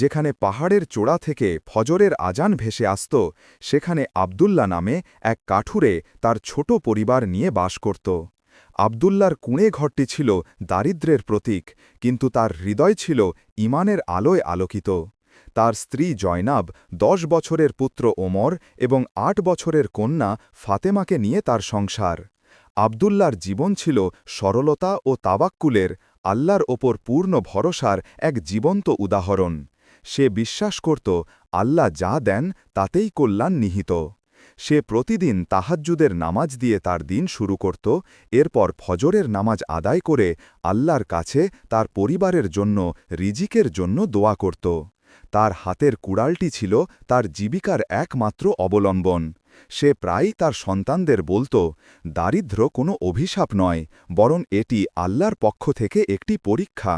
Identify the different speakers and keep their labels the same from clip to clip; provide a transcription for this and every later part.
Speaker 1: যেখানে পাহাড়ের চোড়া থেকে ফজরের আজান ভেসে আসত, সেখানে আবদুল্লা নামে এক কাঠুরে তার ছোট পরিবার নিয়ে বাস করত। আবদুল্লার কুঁড়ে ঘরটি ছিল দারিদ্র্যের প্রতীক, কিন্তু তার হৃদয় ছিল ইমানের আলোয় আলোকিত। তার স্ত্রী জয়নাব দশ বছরের পুত্র ওমর এবং আট বছরের কন্যা ফাতেমাকে নিয়ে তার সংসার। আবদুল্লার জীবন ছিল সরলতা ও তাবাক্কুলের আল্লাহর ওপর পূর্ণ ভরসার এক জীবন্ত উদাহরণ। সে বিশ্বাস করত, আল্লাহ যা দেন তাতেই কল্যাণ নিহিত। সে প্রতিদিন তাহাজ্জুদের নামাজ দিয়ে তার দিন শুরু করত, এরপর ফজরের নামাজ আদায় করে আল্লাহর কাছে তার পরিবারের জন্য, রিজিকের জন্য দোয়া করত। তার হাতের কুড়ালটি ছিল তার জীবিকার একমাত্র অবলম্বন। সে প্রায়ই তার সন্তানদের বলত, দারিদ্র কোনো অভিশাপ নয়, বরং এটি আল্লাহর পক্ষ থেকে একটি পরীক্ষা।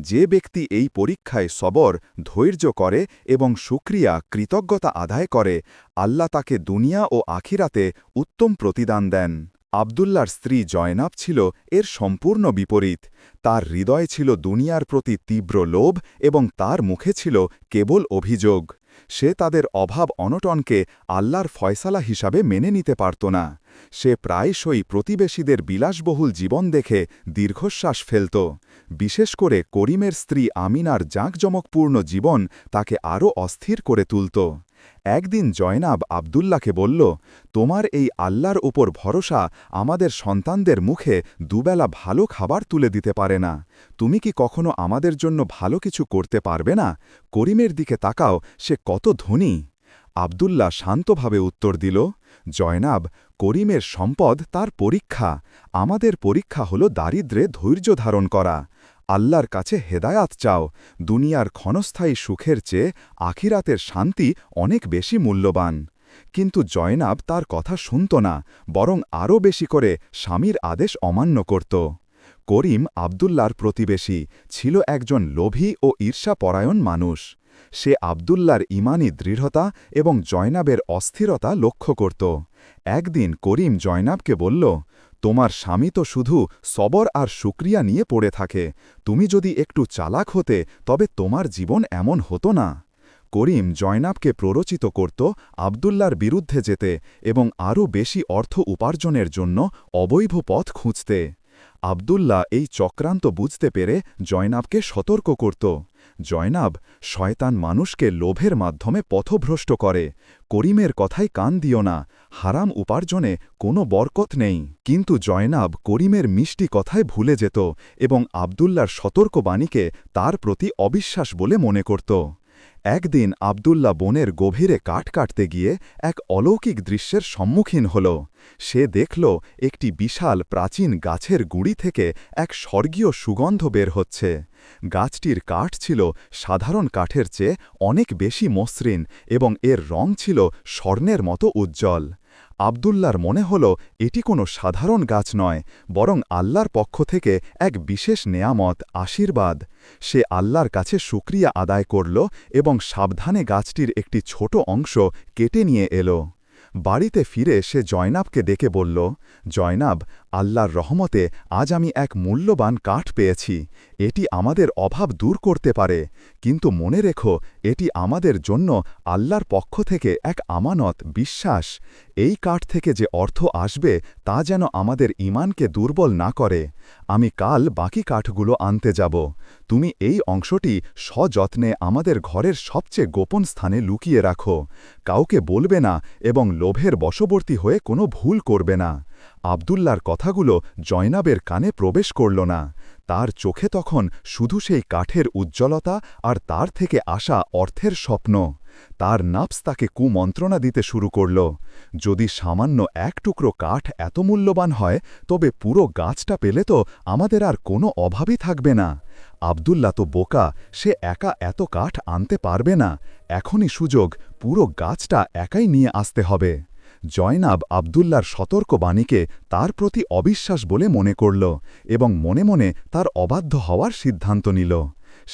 Speaker 1: যে ব্যক্তি এই পরীক্ষায় সবর, ধৈর্য করে এবং সুক্রিয়া, কৃতজ্ঞতা আদায় করে, আল্লাহ তাকে দুনিয়া ও আখিরাতে উত্তম প্রতিদান দেন। আবদুল্লার স্ত্রী জয়নাব ছিল এর সম্পূর্ণ বিপরীত। তার হৃদয় ছিল দুনিয়ার প্রতি তীব্র লোভ এবং তার মুখে ছিল কেবল অভিযোগ। সে তাদের অভাব অনটনকে আল্লাহর ফয়সালা হিসাবে মেনে নিতে পারত না। সে প্রায়শই প্রতিবেশীদের বিলাসবহুল জীবন দেখে দীর্ঘশ্বাস ফেলত। বিশেষ করে করিমের স্ত্রী আমিনার জাঁকজমকপূর্ণ জীবন তাকে আরও অস্থির করে তুলত। একদিন জয়নাব আবদুল্লাকে বলল, তোমার এই আল্লাহর উপর ভরসা আমাদের সন্তানদের মুখে দুবেলা ভালো খাবার তুলে দিতে পারে না। তুমি কি কখনো আমাদের জন্য ভালো কিছু করতে পারবে না? করিমের দিকে তাকাও, সে কত ধনী। আবদুল্লা শান্তভাবে উত্তর দিল, জয়নাব, করিমের সম্পদ তার পরীক্ষা। আমাদের পরীক্ষা হল দারিদ্রে ধৈর্য ধারণ করা। আল্লাহর কাছে হেদায়াত চাও। দুনিয়ার ক্ষণস্থায়ী সুখের চেয়ে আখিরাতের শান্তি অনেক বেশি মূল্যবান। কিন্তু জয়নাব তার কথা শুনত না, বরং আরও বেশি করে স্বামীর আদেশ অমান্য করত। করিম আবদুল্লার প্রতিবেশী, ছিল একজন লোভী ও ঈর্ষাপরায়ণ মানুষ। সে আবদুল্লার ইমানি দৃঢ়তা এবং জয়নাবের অস্থিরতা লক্ষ্য করত। একদিন করিম জয়নাবকে বলল, তোমার স্বামী তো শুধু সবর আর শুক্রিয়া নিয়ে পড়ে থাকে। তুমি যদি একটু চালাক হতে, তবে তোমার জীবন এমন হতো না। করিম জয়নাবকে প্ররোচিত করত আবদুল্লার বিরুদ্ধে যেতে এবং আরও বেশি অর্থ উপার্জনের জন্য অবৈধ পথ খুঁজতে। আবদুল্লাহ এই চক্রান্ত বুঝতে পেরে জয়নাবকে সতর্ক করত। জয়নাব শয়তান মানুষকে লোভের মাধ্যমে পথভ্রষ্ট করে। করিমের কথায় কান দিও না, হারাম উপার্জনে কোনো বরকত নেই। কিন্তু জয়নাব করিমের মিষ্টি কথায় ভুলে যেত এবং আবদুল্লার সতর্কবাণীকে তার প্রতি অবিশ্বাস বলে মনে করত। একদিন আবদুল্লা বনের গভীরে কাঠ কাটতে গিয়ে এক অলৌকিক দৃশ্যের সম্মুখীন হল। সে দেখল একটি বিশাল প্রাচীন গাছের গুড়ি থেকে এক স্বর্গীয় সুগন্ধ বের হচ্ছে। গাছটির কাঠ ছিল সাধারণ কাঠের চেয়ে অনেক বেশি মসৃণ এবং এর রং ছিল স্বর্ণের মতো উজ্জ্বল। আবদুল্লার মনে হল, এটি কোনো সাধারণ গাছ নয়, বরং আল্লাহর পক্ষ থেকে এক বিশেষ নেয়ামত, আশীর্বাদ। সে আল্লাহর কাছে সুক্রিয়া আদায় করল এবং সাবধানে গাছটির একটি ছোট অংশ কেটে নিয়ে এলো। বাড়িতে ফিরে সে জয়নাবকে ডেকে বলল, জয়নাব আল্লাহর রহমতে আজ আমি এক মূল্যবান কাঠ পেয়েছি। এটি আমাদের অভাব দূর করতে পারে। কিন্তু মনে রেখো, এটি আমাদের জন্য আল্লাহর পক্ষ থেকে এক আমানত, বিশ্বাস। এই কাঠ থেকে যে অর্থ আসবে, তা যেন আমাদের ইমানকে দুর্বল না করে। আমি কাল বাকি কাঠগুলো আনতে যাব। তুমি এই অংশটি সযত্নে আমাদের ঘরের সবচেয়ে গোপন স্থানে লুকিয়ে রাখো। কাউকে বলবে না এবং লোভের বশবর্তী হয়ে কোনো ভুল করবে না। আবদুল্লার কথাগুলো জয়নাবের কানে প্রবেশ করল না। তার চোখে তখন শুধু সেই কাঠের উজ্জ্বলতা আর তার থেকে আসা অর্থের স্বপ্ন। তার নাপস তাকে কুমন্ত্রণা দিতে শুরু করল। যদি সামান্য এক টুকরো কাঠ এত মূল্যবান হয়, তবে পুরো গাছটা পেলে তো আমাদের আর কোনো অভাবই থাকবে না। আবদুল্লা তো বোকা, সে একা এত কাঠ আনতে পারবে না। এখনই সুযোগ, পুরো গাছটা একাই নিয়ে আসতে হবে। জয়নাব আবদুল্লার সতর্ক বাণীকে তার প্রতি অবিশ্বাস বলে মনে করল এবং মনে মনে তার অবাধ্য হওয়ার সিদ্ধান্ত নিল।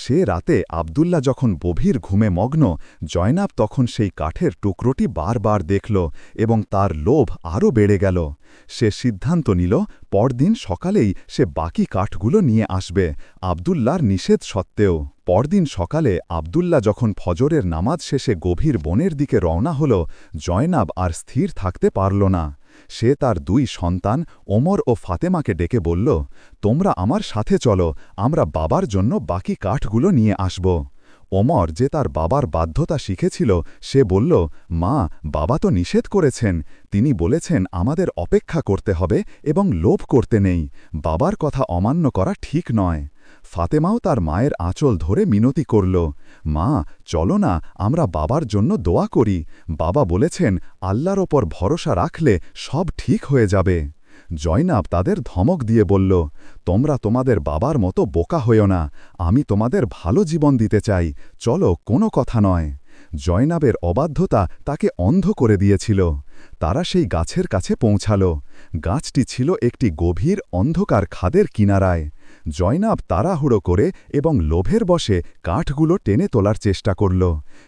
Speaker 1: সে রাতে আবদুল্লা যখন গভীর ঘুমে মগ্ন, জয়নাব তখন সেই কাঠের টুকরোটি বারবার দেখল এবং তার লোভ আরও বেড়ে গেল। সে সিদ্ধান্ত নিল, পরদিন সকালেই সে বাকি কাঠগুলো নিয়ে আসবে আবদুল্লার নিষেধ সত্ত্বেও। পরদিন সকালে আবদুল্লা যখন ফজরের নামাজ শেষে গভীর বনের দিকে রওনা হল, জয়নাব আর স্থির থাকতে পারল না। সে তার দুই সন্তান ওমর ও ফাতেমাকে ডেকে বলল, তোমরা আমার সাথে চলো, আমরা বাবার জন্য বাকি কাঠগুলো নিয়ে আসব। ওমর যে তার বাবার বাধ্যতা শিখেছিল, সে বলল, মা, বাবা তো নিষেধ করেছেন। তিনি বলেছেন আমাদের অপেক্ষা করতে হবে এবং লোভ করতে নেই। বাবার কথা অমান্য করা ঠিক নয়। ফাতেমাও তার মায়ের আঁচল ধরে মিনতি করল, মা, চলো না, আমরা বাবার জন্য দোয়া করি। বাবা বলেছেন, আল্লাহর ওপর ভরসা রাখলে সব ঠিক হয়ে যাবে। জয়নাব তাদের ধমক দিয়ে বলল, তোমরা তোমাদের বাবার মতো বোকা হইও না, আমি তোমাদের ভালো জীবন দিতে চাই, চলো, কোনো কথা নয়। জয়নাবের অবাধ্যতা তাকে অন্ধ করে দিয়েছিল। তারা সেই গাছের কাছে পৌঁছাল। গাছটি ছিল একটি গভীর অন্ধকার খাদের কিনারায়। জয়নাব তাড়াহুড়ো করে এবং লোভের বসে কাঠগুলো টেনে তোলার চেষ্টা করল।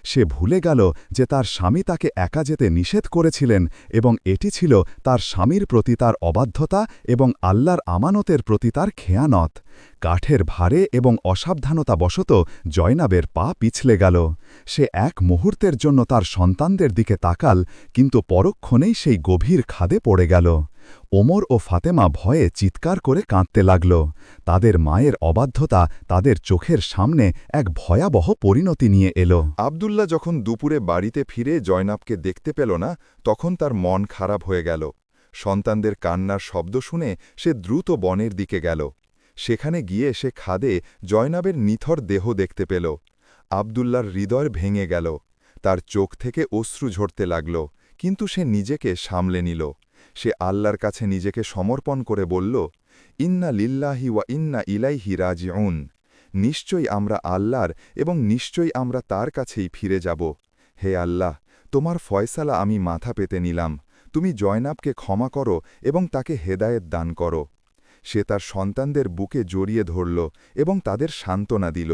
Speaker 1: সে ভুলে গেল যে তার স্বামী তাকে একা যেতে নিষেধ করেছিলেন এবং এটি ছিল তার স্বামীর প্রতি তার অবাধ্যতা এবং আল্লাহর আমানতের প্রতি তার খেয়ানত। কাঠের ভারে এবং অসাবধানতা অসাবধানতাবশত জয়নাবের পা পিছলে গেল। সে এক মুহূর্তের জন্য তার সন্তানদের দিকে তাকাল, কিন্তু পরক্ষণেই সেই গভীর খাদে পড়ে গেল। ওমর ও ফাতেমা ভয়ে চিৎকার করে কাঁদতে লাগল। তাদের মায়ের অবাধ্যতা তাদের চোখের সামনে এক ভয়াবহ পরিণতি নিয়ে এলো।
Speaker 2: আবদুল্লা যখন দুপুরে বাড়িতে ফিরে জয়নাবকে দেখতে পেল না, তখন তার মন খারাপ হয়ে গেল। সন্তানদের কান্নার শব্দ শুনে সে দ্রুত বনের দিকে গেল। সেখানে গিয়ে সে খাদে জয়নাবের নিথর দেহ দেখতে পেল। আবদুল্লার হৃদয় ভেঙে গেল। তার চোখ থেকে অশ্রু ঝরতে লাগল, কিন্তু সে নিজেকে সামলে নিল। সে আল্লাহর কাছে নিজেকে সমর্পণ করে বলল, ইন্না লিল্লাহি ওয়া ইন্না ইলাইহি রাজিউন। নিশ্চয়ই আমরা আল্লাহর এবং নিশ্চয়ই আমরা তার কাছেই ফিরে যাব। হে আল্লাহ, তোমার ফয়সালা আমি মাথা পেতে নিলাম। তুমি জয়নাবকে ক্ষমা করো এবং তাকে হেদায়েত দান করো। সে তার সন্তানদের বুকে জড়িয়ে ধরল এবং তাদের সান্ত্বনা দিল।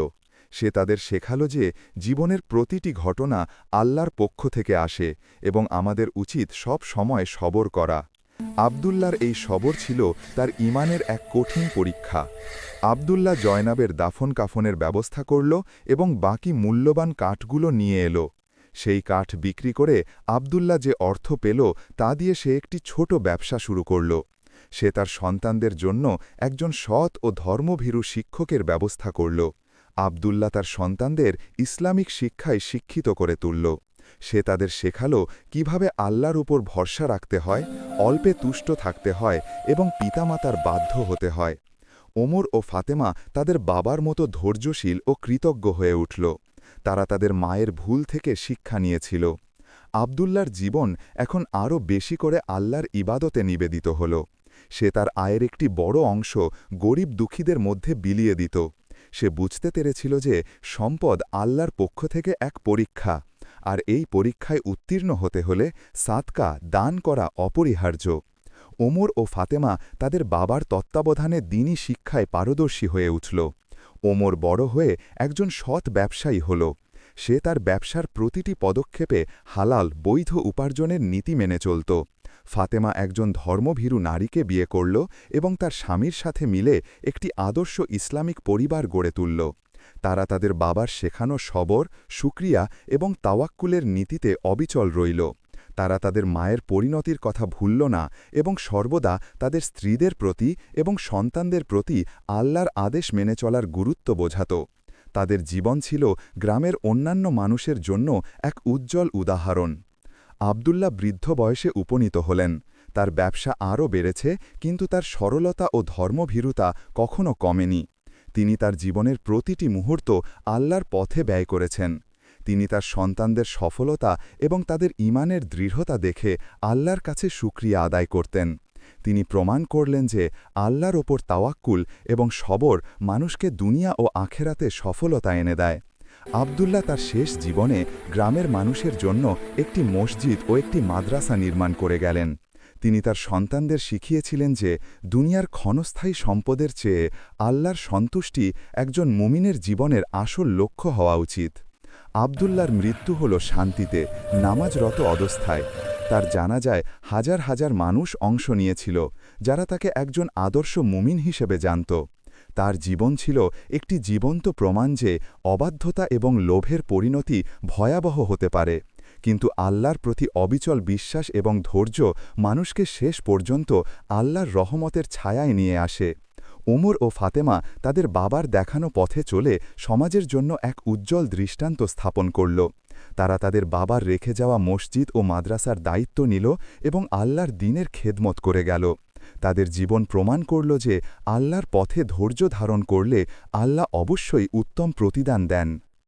Speaker 2: সে তাদের শেখাল যে জীবনের প্রতিটি ঘটনা আল্লাহর পক্ষ থেকে আসে এবং আমাদের উচিত সব সময় সবর করা। আবদুল্লার এই সবর ছিল তার ইমানের এক কঠিন পরীক্ষা। আবদুল্লাহ জয়নাবের দাফন কাফনের ব্যবস্থা করল এবং বাকি মূল্যবান কাঠগুলো নিয়ে এলো। সেই কাঠ বিক্রি করে আবদুল্লাহ যে অর্থ পেল তা দিয়ে সে একটি ছোট ব্যবসা শুরু করল। সে তার সন্তানদের জন্য একজন সৎ ও ধর্মভীরু শিক্ষকের ব্যবস্থা করল। আবদুল্লাহ তার সন্তানদের ইসলামিক শিক্ষায় শিক্ষিত করে তুলল। সে তাদের শেখালো কীভাবে আল্লাহর উপর ভরসা রাখতে হয়, অল্পে তুষ্ট থাকতে হয় এবং পিতামাতার বাধ্য হতে হয়। ওমর ও ফাতেমা তাদের বাবার মতো ধৈর্যশীল ও কৃতজ্ঞ হয়ে উঠল। তারা তাদের মায়ের ভুল থেকে শিক্ষা নিয়েছিল। আবদুল্লার জীবন এখন আরও বেশি করে আল্লাহর ইবাদতে নিবেদিত হল। সে তার আয়ের একটি বড় অংশ গরিব দুঃখীদের মধ্যে বিলিয়ে দিত। সে বুঝতে পেরেছিল যে সম্পদ আল্লাহর পক্ষ থেকে এক পরীক্ষা, আর এই পরীক্ষায় উত্তীর্ণ হতে হলে সাতকা দান করা অপরিহার্য। ওমর ও ফাতেমা তাদের বাবার তত্ত্বাবধানে দিনই শিক্ষায় পারদর্শী হয়ে উঠল। ওমর বড় হয়ে একজন সৎ ব্যবসায়ী হল। সে তার ব্যবসার প্রতিটি পদক্ষেপে হালাল বৈধ উপার্জনের নীতি মেনে চলত। ফাতেমা একজন ধর্মভীরু নারীকে বিয়ে করল এবং তার স্বামীর সাথে মিলে একটি আদর্শ ইসলামিক পরিবার গড়ে তুলল। তারা তাদের বাবার শেখানো সবর, সুক্রিয়া এবং তাওয়াক্কুলের নীতিতে অবিচল রইল। তারা তাদের মায়ের পরিণতির কথা ভুলল না এবং সর্বদা তাদের স্ত্রীদের প্রতি এবং সন্তানদের প্রতি আল্লাহর আদেশ মেনে চলার গুরুত্ব বোঝাত। তাদের জীবন ছিল গ্রামের অন্যান্য মানুষের জন্য এক উজ্জ্বল উদাহরণ। আবদুল্লাহ বৃদ্ধ বয়সে উপনীত হলেন। তার ব্যবসা আরও বেড়েছে, কিন্তু তার সরলতা ও ধর্মভীরুতা কখনও কমেনি। তিনি তার জীবনের প্রতিটি মুহূর্ত আল্লাহর পথে ব্যয় করেছেন। তিনি তার সন্তানদের সফলতা এবং তাদের ইমানের দৃঢ়তা দেখে আল্লাহর কাছে সুক্রিয়া আদায় করতেন। তিনি প্রমাণ করলেন যে আল্লাহর ওপর তাওয়াক্কুল এবং সবর মানুষকে দুনিয়া ও আখেরাতে সফলতা এনে দেয়। আবদুল্লাহ তার শেষ জীবনে গ্রামের মানুষের জন্য একটি মসজিদ ও একটি মাদ্রাসা নির্মাণ করে গেলেন। তিনি তার সন্তানদের শিখিয়েছিলেন যে দুনিয়ার ক্ষণস্থায়ী সম্পদের চেয়ে আল্লাহর সন্তুষ্টি একজন মুমিনের জীবনের আসল লক্ষ্য হওয়া উচিত। আবদুল্লার মৃত্যু হল শান্তিতে, নামাজরত অবস্থায়। তার জানা যায় হাজার হাজার মানুষ অংশ নিয়েছিল, যারা তাকে একজন আদর্শ মুমিন হিসেবে জানত। তার জীবন ছিল একটি জীবন্ত প্রমাণ যে অবাধ্যতা এবং লোভের পরিণতি ভয়াবহ হতে পারে। কিন্তু আল্লাহর প্রতি অবিচল বিশ্বাস এবং ধৈর্য মানুষকে শেষ পর্যন্ত আল্লাহর রহমতের ছায়ায় নিয়ে আসে। ওমর ও ফাতেমা তাদের বাবার দেখানো পথে চলে সমাজের জন্য এক উজ্জ্বল দৃষ্টান্ত স্থাপন করল। তারা তাদের বাবার রেখে যাওয়া মসজিদ ও মাদ্রাসার দায়িত্ব নিল এবং আল্লাহর দিনের খেদমত করে গেল। তাদের জীবন প্রমাণ করল যে আল্লাহর পথে ধৈর্য ধারণ করলে আল্লাহ অবশ্যই উত্তম প্রতিদান দেন।